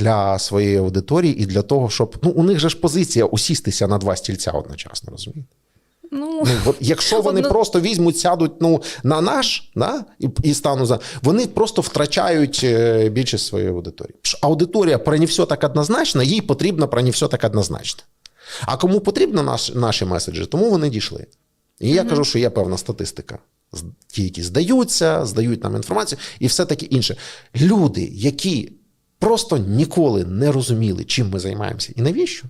для своєї аудиторії і для того, щоб ну у них же ж позиція усістися на два стільця одночасно, розумієте? Ну, Ну, от якщо вони Одно- просто візьмуть, сядуть ну, на наш да, і, і стануть за. Вони просто втрачають е, більшість своєї аудиторії. Аудиторія про не все так однозначно, їй потрібно про не все так однозначно. А кому потрібно наш, наші меседжі, тому вони дійшли. І я кажу, що є певна статистика. Ті, які здаються, здають нам інформацію, і все таке інше. Люди, які просто ніколи не розуміли, чим ми займаємося і навіщо,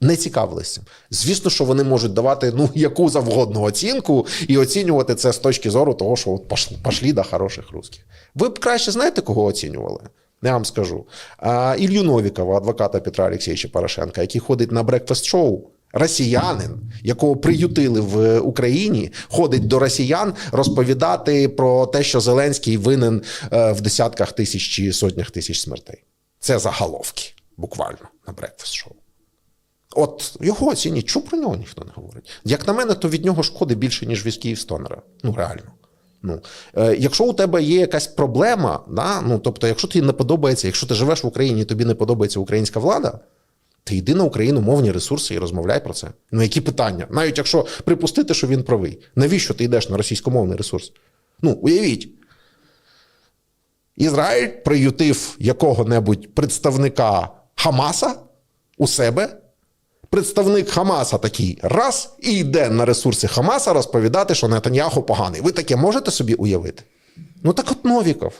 не цікавилися. Звісно, що вони можуть давати ну, яку завгодно оцінку і оцінювати це з точки зору того, що от пошли, пошли до хороших русських. Ви б краще знаєте, кого оцінювали? Я вам скажу. А, Ілью Новікова, адвоката Петра Олексійовича Порошенка, який ходить на брекфаст-шоу. Росіянин, якого приютили в Україні, ходить до росіян розповідати про те, що Зеленський винен е, в десятках тисяч чи сотнях тисяч смертей. Це заголовки, буквально на брекфаст-шоу. От його оцінять, чому про нього ніхто не говорить? Як на мене, то від нього шкоди більше, ніж від Київстонера. Ну, реально. Ну, е, якщо у тебе є якась проблема, да, ну, тобто, якщо тобі не подобається, якщо ти живеш в Україні і тобі не подобається українська влада, ти йди на україномовні ресурси і розмовляй про це. Ну, які питання? Навіть якщо припустити, що він правий, навіщо ти йдеш на російськомовний ресурс? Ну, уявіть, Ізраїль приютив якого-небудь представника Хамаса у себе. Представник Хамаса такий раз і йде на ресурси Хамаса розповідати, що Нетаньяху поганий. Ви таке можете собі уявити? Ну так от Новіков,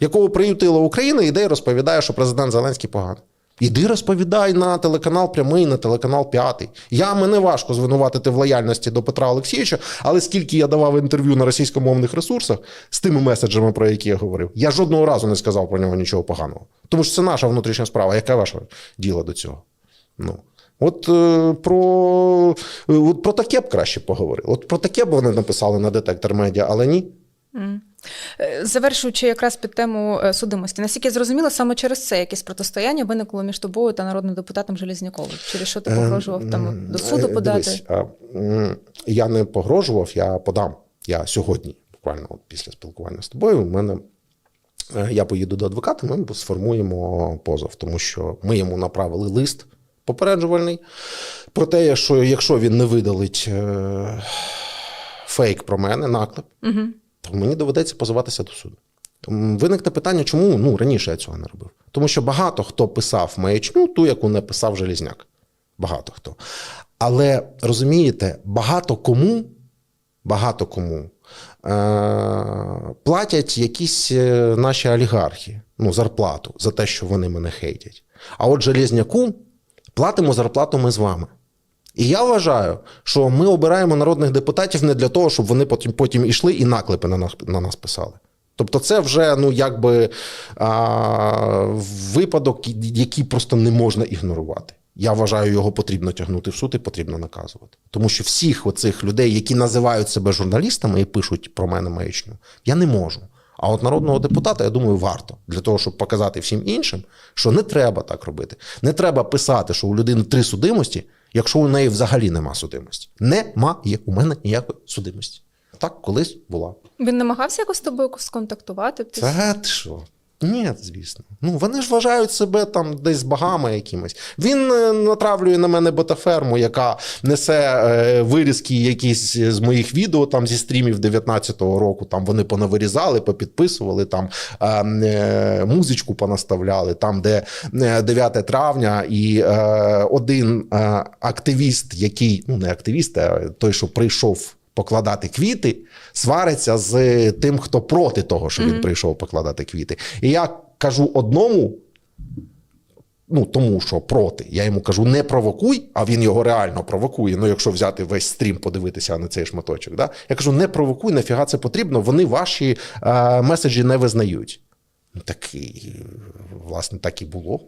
якого приютила Україна, йде і розповідає, що президент Зеленський поганий. Іди розповідай на телеканал прямий, на телеканал п'ятий. Я мене важко звинуватити в лояльності до Петра Олексійовича, але скільки я давав інтерв'ю на російськомовних ресурсах з тими меседжами, про які я говорив, я жодного разу не сказав про нього нічого поганого. Тому що це наша внутрішня справа. Яке ваше діло до цього? Ну. От е, про, е, от про таке б краще поговорили. От про таке б вони написали на детектор медіа, але ні. Е, Завершуючи якраз під тему е, судимості, наскільки я зрозуміла, саме через це якесь протистояння виникло між тобою та народним депутатом Желізняковим. Через що ти погрожував там до суду Е, подати? Дивись, я не погрожував, я подам. Я сьогодні, буквально от після спілкування з тобою, у мене. е, Я поїду до адвоката, ми сформуємо позов, тому що ми йому направили лист попереджувальний про те, що якщо він не видалить е, фейк про мене, наклеп, Угу. То мені доведеться позиватися до суду. Виникне питання, чому ну, раніше я цього не робив. Тому що багато хто писав маячню, ту, яку не писав Желізняк. Багато хто. Але розумієте, багато кому, багато кому е- платять якісь е, наші олігархи ну, зарплату за те, що вони мене хейтять. А от Железняку платимо зарплату ми з вами. І я вважаю, що ми обираємо народних депутатів не для того, щоб вони потім потім ішли і наклепи на нас на нас писали. Тобто, це вже ну якби а, випадок, який просто не можна ігнорувати. Я вважаю, його потрібно тягнути в суд і потрібно наказувати. Тому що всіх оцих людей, які називають себе журналістами і пишуть про мене маячню, я не можу. А от народного депутата, я думаю, варто для того, щоб показати всім іншим, що не треба так робити. Не треба писати, що у людини три судимості, якщо у неї взагалі нема судимості. Немає у мене ніякої судимості. Так колись була. Він намагався якось з тобою сконтактувати? Це ти що? Ні, звісно. Ну вони ж вважають себе там десь богами якимось. Він е, натравлює на мене ботаферму, яка несе е, вирізки якісь з моїх відео там зі стрімів 19-го року. Там вони понавирізали, попідписували, там е, е, музичку понаставляли, там, де е, 9 травня, і е, один е, активіст, який ну не активіст, а той, що прийшов покладати квіти, свариться з тим, хто проти того, що він прийшов покладати квіти. І я кажу одному. Ну, тому що проти. Я йому кажу, не провокуй, а він його реально провокує. Ну, якщо взяти весь стрім, подивитися на цей шматочок. Да? Я кажу, не провокуй, нафіга це потрібно, вони ваші е, меседжі не визнають. Ну, так і, власне, так і було.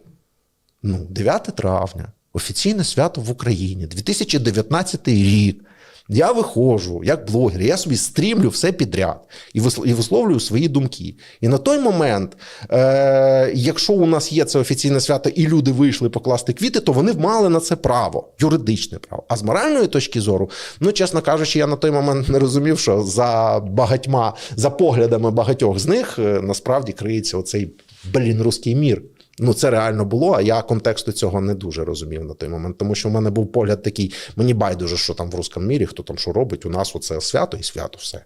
Ну, 9 травня, офіційне свято в Україні, 2019 рік. Я виходжу як блогер, я собі стрімлю все підряд і і висловлюю свої думки. І на той момент, е, якщо у нас є це офіційне свято, і люди вийшли покласти квіти, то вони мали на це право, юридичне право. А з моральної точки зору, ну чесно кажучи, я на той момент не розумів, що за багатьма, за поглядами багатьох з них е, насправді криється оцей блін руський мір. Ну, це реально було, а я контексту цього не дуже розумів на той момент, тому що в мене був погляд такий: мені байдуже, що там в русском мірі, хто там що робить. У нас оце свято і свято все.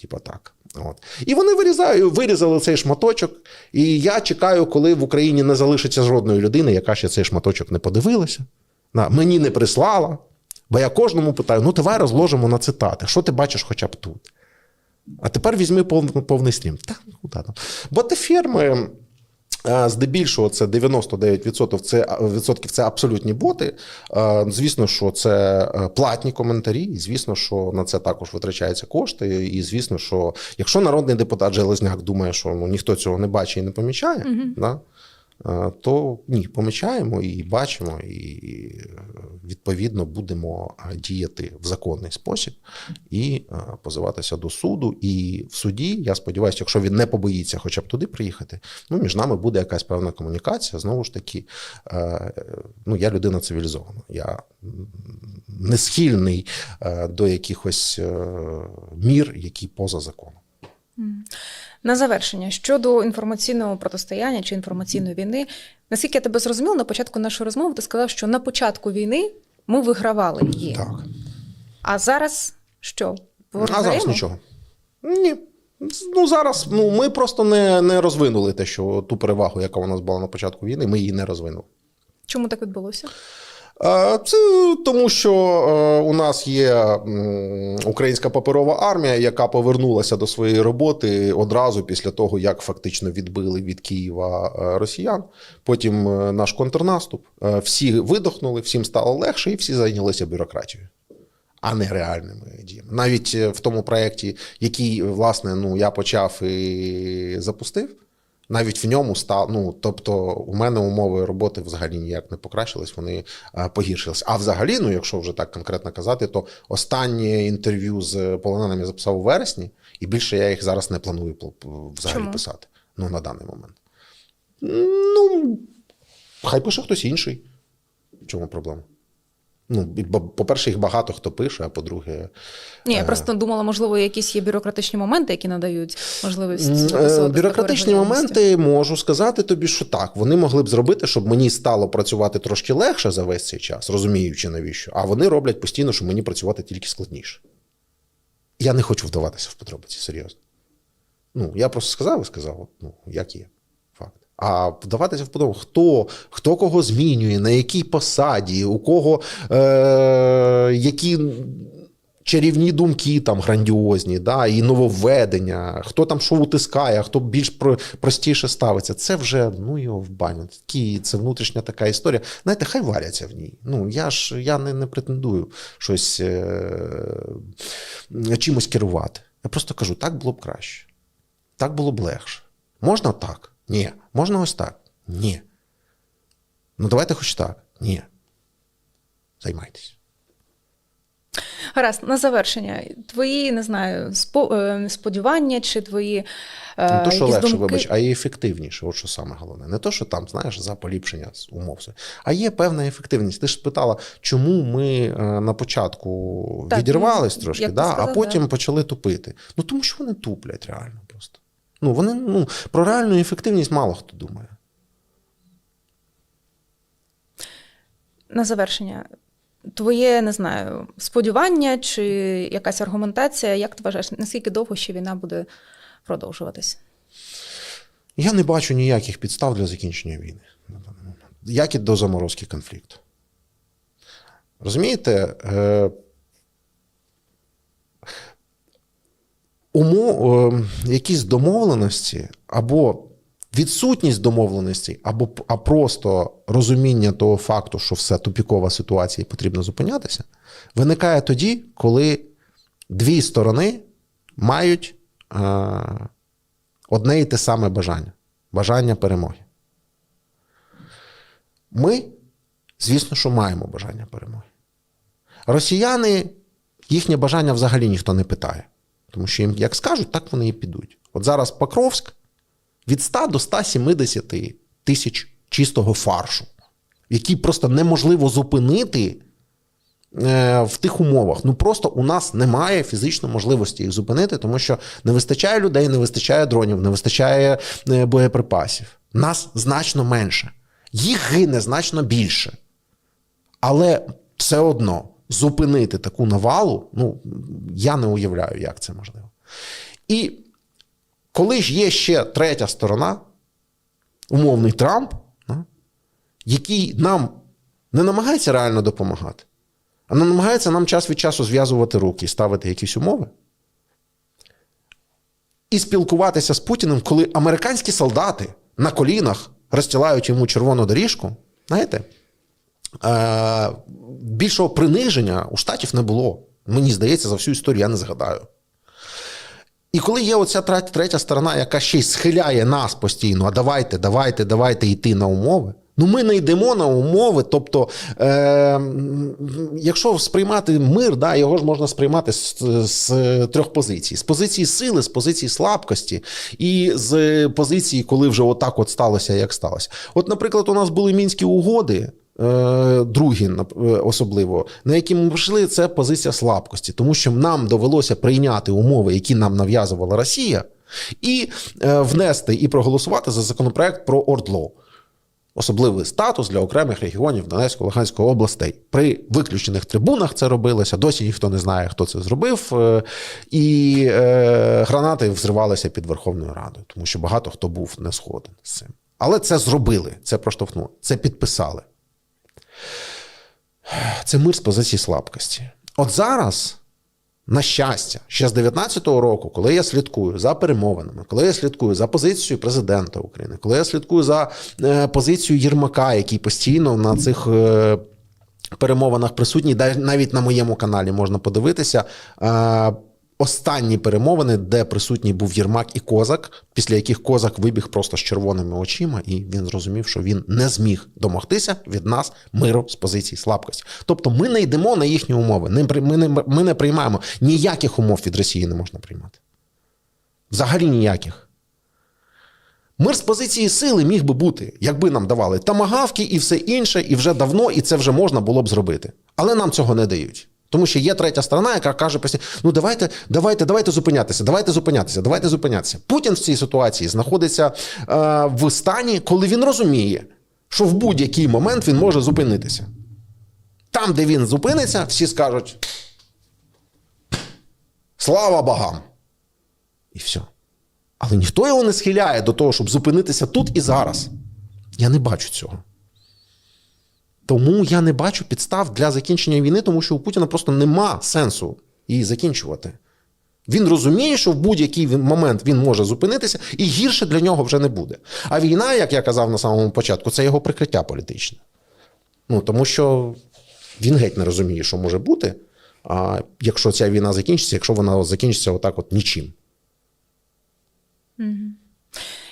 Типа так. От. І вони вирізають, вирізали цей шматочок. І я чекаю, коли в Україні не залишиться жодної людини, яка ще цей шматочок не подивилася, мені не прислала. Бо я кожному питаю: ну давай розложимо на цитати. Що ти бачиш хоча б тут? А тепер візьми повний, повний стрім. Та, куди там? Ботиферми, е, здебільшого, це 99% це, відсотків це абсолютні боти. Звісно, що це е, платні коментарі, і звісно, що на це також витрачаються кошти. І звісно, що якщо народний депутат Железняк думає, що ну, ніхто цього не бачить і не помічає, да, е, то ні, помічаємо і бачимо, і е, відповідно будемо е, діяти в законний спосіб і е, позиватися до суду. І в суді, я сподіваюся, якщо він не побоїться хоча б туди приїхати, ну між нами буде якась певна комунікація. Знову ж таки, е, ну я людина цивілізована. Я не схильний е, до якихось е, мір, які поза законом. На завершення щодо інформаційного протистояння чи інформаційної війни, наскільки я тебе зрозуміла, на початку нашої розмови ти сказав, що на початку війни ми вигравали її. Так. А зараз що? А зараз нічого. Ні. Ну зараз ну, ми просто не, не розвинули те, що ту перевагу, яка у нас була на початку війни, ми її не розвинули. Чому так відбулося? Е, Це тому, що е, у нас є українська паперова армія, яка повернулася до своєї роботи одразу після того, як фактично відбили від Києва е, росіян. Потім наш контрнаступ. Всі видохнули, всім стало легше, і всі зайнялися бюрократією. А не реальними діями. Навіть в тому проєкті, який, власне, ну, я почав і запустив, навіть в ньому став. Ну, тобто, у мене умови роботи взагалі ніяк не покращились, вони е, погіршились. А взагалі, ну, якщо вже так конкретно казати, то останнє інтерв'ю з полоненими я записав у вересні, і більше я їх зараз не планую взагалі Чому? писати. Ну, на даний момент. Ну, хай пише хтось інший. В чому проблема? Ну, по-перше, їх багато хто пише, а по-друге, Ні, я Е. просто думала, можливо, якісь є бюрократичні моменти, які надають можливість е, Бюрократичні моменти можу сказати тобі, що так. Вони могли б зробити, щоб мені стало працювати трошки легше за весь цей час, розуміючи навіщо. А вони роблять постійно, щоб мені працювати тільки складніше. Я не хочу вдаватися в подробиці, серйозно. Ну, я просто сказав і сказав, ну, як є. А вдаватися в подобу, хто, хто кого змінює, на якій посаді, у кого е, які чарівні думки там грандіозні, да, і нововведення, хто там що утискає, хто більш про, простіше ставиться. Це вже ну його в баню. Такі, це внутрішня така історія. Знаєте, хай варяться в ній. Ну я ж я не, не претендую щось е, чимось керувати. Я просто кажу, так було б краще. Так було б легше. Можна так? Ні. Можна ось так? Ні. Ну давайте хоч так. Ні. Займайтесь. Гаразд, на завершення. Твої, не знаю, е, сподівання чи твої. е, Не то, що легше, думки... вибач, а і ефективніше. От що саме головне. Не то, що там, знаєш, за поліпшення умов. А є певна ефективність. Ти ж спитала, чому ми е, на початку Так, відірвались трошки, да, а потім да. почали тупити. Ну тому що вони туплять реально просто. Ну, вони ну, про реальну ефективність мало хто думає. На завершення. Твоє, не знаю, сподівання чи якась аргументація, як ти вважаєш, наскільки довго ще війна буде продовжуватись? Я не бачу ніяких підстав для закінчення війни. Як і до заморозки конфлікту. Розумієте? Умо, е, якісь домовленості або відсутність домовленості, або а просто розуміння того факту, що все тупікова ситуація і потрібно зупинятися, виникає тоді, коли дві сторони мають е, одне і те саме бажання бажання перемоги. Ми, звісно, що маємо бажання перемоги. Росіяни, їхнє бажання взагалі ніхто не питає. Тому що їм як скажуть, так вони і підуть. От зараз Покровськ від 100 до 170 тисяч чистого фаршу, який просто неможливо зупинити е, в тих умовах. Ну просто у нас немає фізичної можливості їх зупинити, тому що не вистачає людей, не вистачає дронів, не вистачає е, боєприпасів. Нас значно менше. Їх гине значно більше. Але все одно зупинити таку навалу, ну, я не уявляю, як це можливо. І коли ж є ще третя сторона, умовний Трамп, який нам не намагається реально допомагати, а не намагається нам час від часу зв'язувати руки і ставити якісь умови. І спілкуватися з Путіним, коли американські солдати на колінах розстілають йому червону доріжку, знаєте, більшого приниження у штатів не було. Мені здається, за всю історію я не згадаю. І коли є оця третя сторона, яка ще й схиляє нас постійно, а давайте, давайте, давайте йти на умови. Ну, ми не йдемо на умови. Тобто, е, якщо сприймати мир, да, його ж можна сприймати з, з трьох позицій: з позиції сили, з позиції слабкості, і з позиції, коли вже отак от сталося, як сталося. От, наприклад, у нас були мінські угоди. Е, Другі е, особливо, на які ми пішли, це позиція слабкості, тому що нам довелося прийняти умови, які нам нав'язувала Росія, і е, внести і проголосувати за законопроект про ОРДЛО особливий статус для окремих регіонів Донецької Луганської областей. При виключених трибунах це робилося. Досі ніхто не знає, хто це зробив. І гранати взривалися під Верховною Радою, тому що багато хто був не згоден з цим. Але це зробили, це проштовхнули, це підписали. Це мир з позиції слабкості. От зараз. На щастя, ще з 19-го року, коли я слідкую за перемовинами, коли я слідкую за позицією президента України, коли я слідкую за е, позицією Єрмака, який постійно на цих е, перемовинах присутній, навіть на моєму каналі можна подивитися. Останні перемовини, де присутній був Єрмак і Козак, після яких Козак вибіг просто з червоними очима, і він зрозумів, що він не зміг домогтися від нас миру з позиції слабкості. Тобто ми не йдемо на їхні умови. Ми не, ми не приймаємо ніяких умов від Росії не можна приймати. Взагалі ніяких. Мир з позиції сили міг би бути, якби нам давали тамагавки і все інше, і вже давно, і це вже можна було б зробити. Але нам цього не дають. Тому що є третя сторона, яка каже постійно: ну давайте, давайте, давайте зупинятися, давайте зупинятися, давайте зупинятися. Путін в цій ситуації знаходиться е, в стані, коли він розуміє, що в будь-який момент він може зупинитися. Там, де він зупиниться, всі скажуть: Слава богам! І все. Але ніхто його не схиляє до того, щоб зупинитися тут і зараз. Я не бачу цього. Тому я не бачу підстав для закінчення війни, тому що у Путіна просто нема сенсу її закінчувати. Він розуміє, що в будь-який момент він може зупинитися, і гірше для нього вже не буде. А війна, як я казав на самому початку, це його прикриття політичне. Ну, тому що він геть не розуміє, що може бути. А якщо ця війна закінчиться, якщо вона закінчиться отак, от нічим.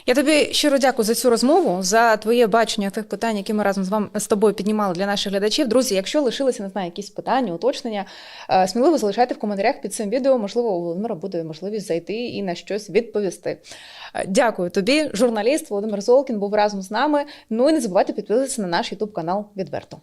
Я тобі щиро дякую за цю розмову, за твоє бачення тих питань, які ми разом з вами з тобою піднімали для наших глядачів. Друзі, якщо лишилися не знаю, якісь питання, уточнення, е, сміливо залишайте в коментарях під цим відео. Можливо, у Володимира буде можливість зайти і на щось відповісти. Е, Дякую тобі, журналіст Володимир Золкін був разом з нами. Ну і не забувайте підписатися на наш Ютуб канал відверто.